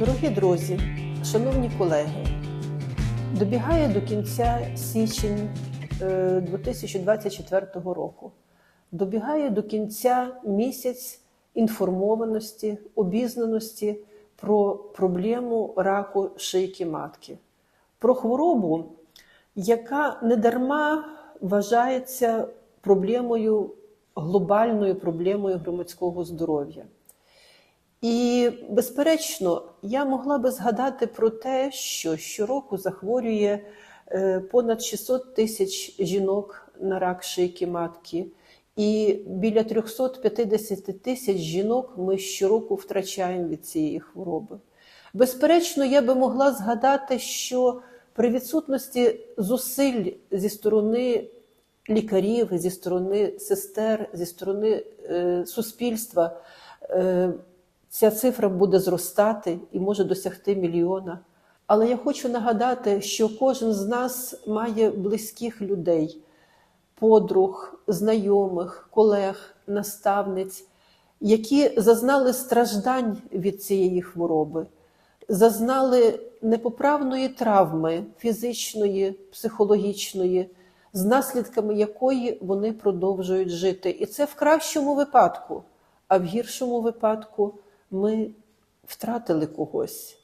Дорогі друзі, шановні колеги, добігає до кінця січень е, 2024 року. Добігає до кінця місяць інформованості, обізнаності про проблему раку шийки матки, про хворобу, яка недарма вважається проблемою, глобальною проблемою громадського здоров'я. І, безперечно, я могла би згадати про те, що щороку захворює е, понад 600 тисяч жінок на рак шийки матки, і біля 350 тисяч жінок ми щороку втрачаємо від цієї хвороби. Безперечно, я би могла згадати, що при відсутності зусиль зі сторони лікарів, зі сторони сестер, зі сторони е, суспільства. е, Ця цифра буде зростати і може досягти мільйона. Але я хочу нагадати, що кожен з нас має близьких людей, подруг, знайомих, колег, наставниць, які зазнали страждань від цієї хвороби, зазнали непоправної травми фізичної, психологічної, з наслідками якої вони продовжують жити. І це в кращому випадку, а в гіршому випадку ми втратили когось.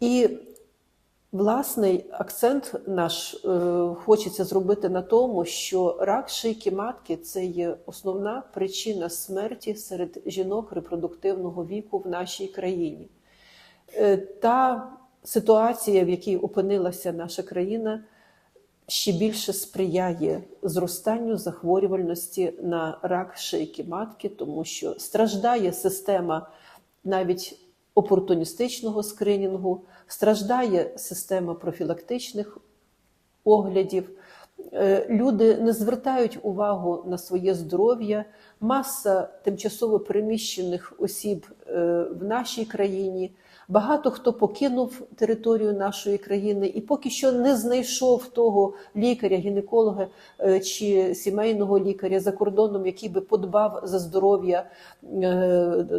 І власний акцент наш е, хочеться зробити на тому, що рак шийки матки це є основна причина смерті серед жінок репродуктивного віку в нашій країні. Е, та ситуація, в якій опинилася наша країна, ще більше сприяє зростанню захворювальності на рак шийки матки, тому що страждає система навіть опортуністичного скринінгу, страждає система профілактичних оглядів. Е, Люди не звертають увагу на своє здоров'я. Маса тимчасово переміщених осіб е, в нашій країні. Багато хто покинув територію нашої країни і поки що не знайшов того лікаря, гінеколога е, чи сімейного лікаря за кордоном, який би подбав за здоров'я е,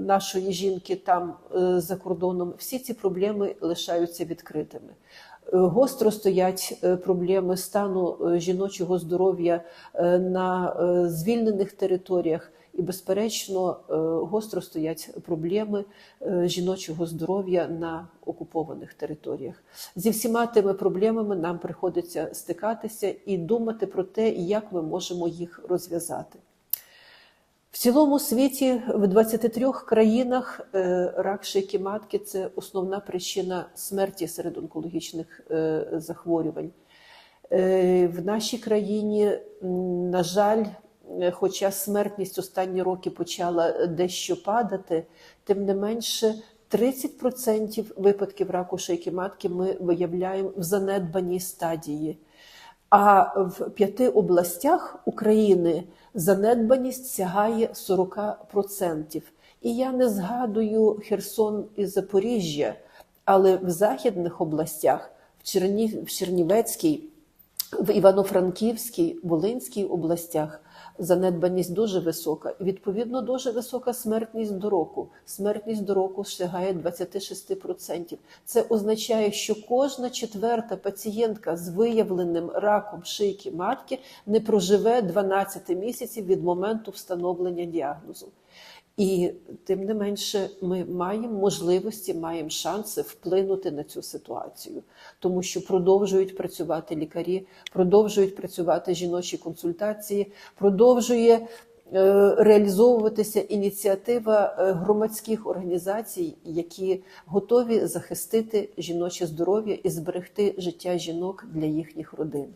нашої жінки там за кордоном. Всі ці проблеми лишаються відкритими. Е, Гостро стоять е, проблеми стану е, жіночого здоров'я на звільнених територіях, і, безперечно, гостро стоять проблеми жіночого здоров'я на окупованих територіях. Зі всіма тими проблемами нам приходиться стикатися і думати про те, як ми можемо їх розв'язати. В цілому світі в 23 країнах е, рак шийки матки це основна причина смерті серед онкологічних е, захворювань. Е, В нашій країні, на жаль, хоча смертність останні роки почала дещо падати, тим не менше 30% випадків раку шийки матки ми виявляємо в занедбаній стадії. А в п'яти областях України занедбаність сягає 40%. І я не згадую Херсон і Запоріжжя, але в західних областях, в, Черні... в Чернівецькій, в Івано-Франківській, Волинській областях занедбаність дуже висока. І відповідно дуже висока смертність до року. Смертність до року сягає 26%. Це означає, що кожна четверта пацієнтка з виявленим раком шийки матки не проживе 12 місяців від моменту встановлення діагнозу. І тим не менше, ми маємо можливості, маємо шанси вплинути на цю ситуацію, тому що продовжують працювати лікарі, продовжують працювати жіночі консультації, продовжує е, реалізовуватися ініціатива е, громадських організацій, які готові захистити жіноче здоров'я і зберегти життя жінок для їхніх родин.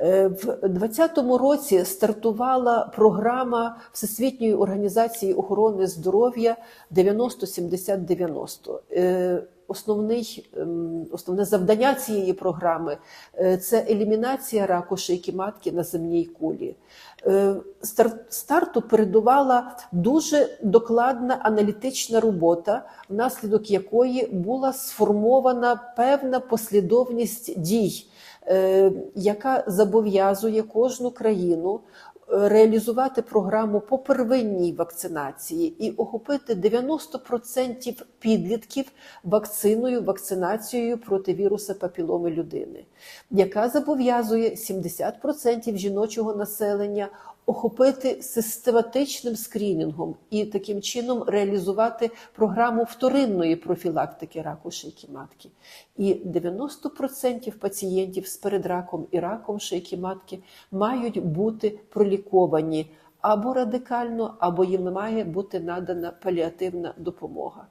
Е, В 2020 році стартувала програма Всесвітньої організації охорони здоров'я 90-70-90. Основний, ем, основне завдання цієї програми е, це елімінація раку шийки матки на земній кулі. Е, Старту передувала дуже докладна аналітична робота, внаслідок якої була сформована певна послідовність дій е, яка зобов'язує кожну країну реалізувати програму по первинній вакцинації і охопити 90% підлітків вакциною, вакцинацією проти віруса папіломи людини, яка зобов'язує 70% жіночого населення охопити систематичним скрінінгом і таким чином реалізувати програму вторинної профілактики раку шийки матки. І 90% пацієнтів з передраком і раком шийки матки мають бути проліковані або радикально, або їм має бути надана паліативна допомога.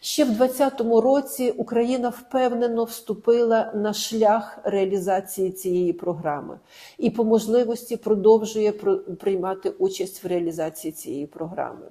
Ще в 2020 році Україна впевнено вступила на шлях реалізації цієї програми і по можливості продовжує приймати участь в реалізації цієї програми.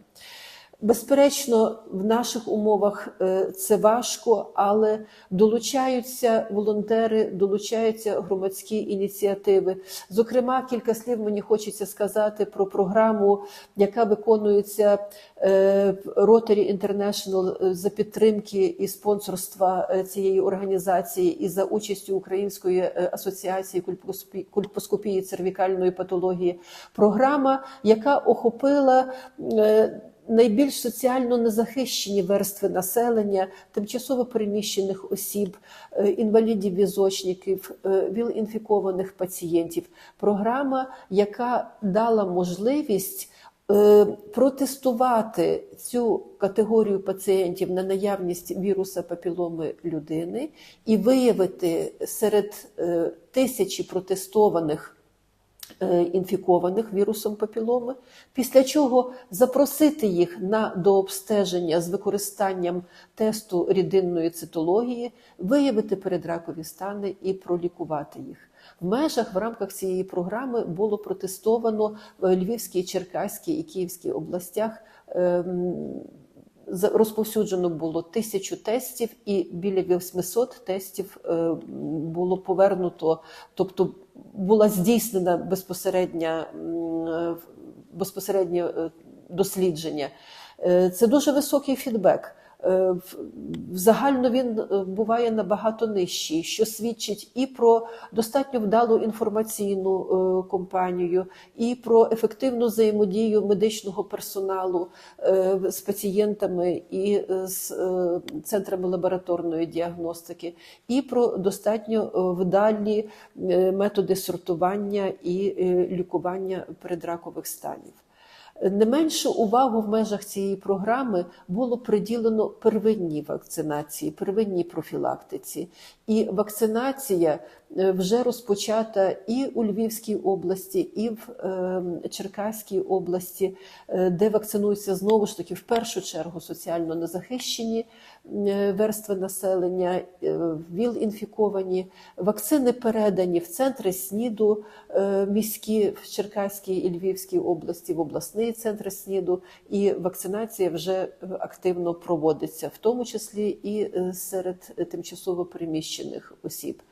Безперечно, в наших умовах е, це важко, але долучаються волонтери, долучаються громадські ініціативи. Зокрема, кілька слів мені хочеться сказати про програму, яка виконується е, Rotary International за підтримки і спонсорства е, цієї організації і за участю Української е, асоціації кульпоскопії цервікальної патології. Програма, яка охопила. Найбільш соціально незахищені верстви населення, тимчасово переміщених осіб, е, інвалідів візочників, е, віл-інфікованих пацієнтів. Програма, яка дала можливість е, протестувати цю категорію пацієнтів на наявність віруса папіломи людини і виявити серед тисячі протестованих інфікованих вірусом папіломи, після чого запросити їх на дообстеження з використанням тесту рідинної цитології, виявити передракові стани і пролікувати їх. В межах в рамках цієї програми було протестовано в Львівській, Черкаській і Київській областях. ем, Розповсюджено було тисячу тестів, і біля 800 тестів е, було повернуто, тобто була здійснена безпосередня е, безпосереднє е, дослідження. Е, Це дуже високий фідбек. Е, Загально він е, буває набагато нижчий, що свідчить і про достатньо вдалу інформаційну е, компанію, і про ефективну взаємодію медичного персоналу з пацієнтами і з центрами лабораторної діагностики, і про достатньо вдалі методи сортування і лікування передракових станів. Не меншу увагу в межах цієї програми було приділено первинній вакцинації, первинній профілактиці. І вакцинація вже розпочата і у Львівській області, і в е, Черкаській області, е, де вакцинуються знову ж таки в першу чергу соціально незахищені е, верстви населення, е, ВІЛ-інфіковані. Вакцини передані в центри СНІДу е, міські в Черкаській і Львівській області, в обласний центр СНІДу, і вакцинація вже е, активно проводиться, в тому числі і е, серед е, тимчасово переміщених осіб.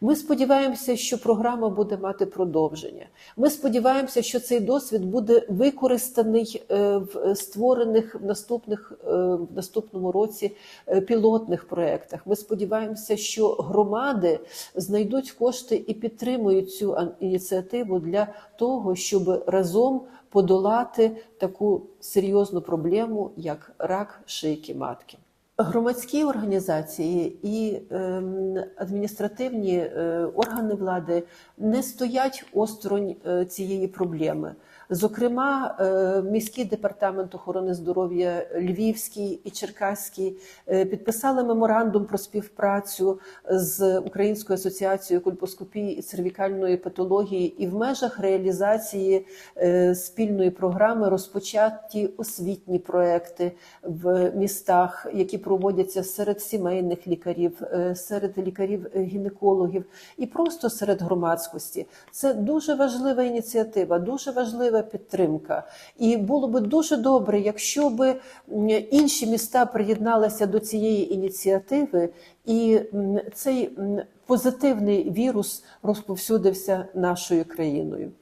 Ми сподіваємося, що програма буде мати продовження. Ми сподіваємося, що цей досвід буде використаний е, в створених в наступних е, в наступному році е, пілотних проєктах. Ми сподіваємося, що громади знайдуть кошти і підтримують цю ініціативу для того, щоб разом подолати таку серйозну проблему, як рак шийки матки. Громадські організації і ем, адміністративні е, органи влади не стоять осторонь е, цієї проблеми. Зокрема, е, міський департамент охорони здоров'я Львівський і Черкаський підписали меморандум про співпрацю з Українською асоціацією кульпоскопії і цервікальної патології, і в межах реалізації спільної програми розпочаті освітні проекти в містах, які проводяться серед сімейних лікарів, е, серед лікарів-гінекологів і просто серед громадськості. Це дуже важлива ініціатива, дуже важлива підтримка. І було би дуже добре, якщо би інші міста приєдналися до цієї ініціативи, і цей позитивний вірус розповсюдився нашою країною.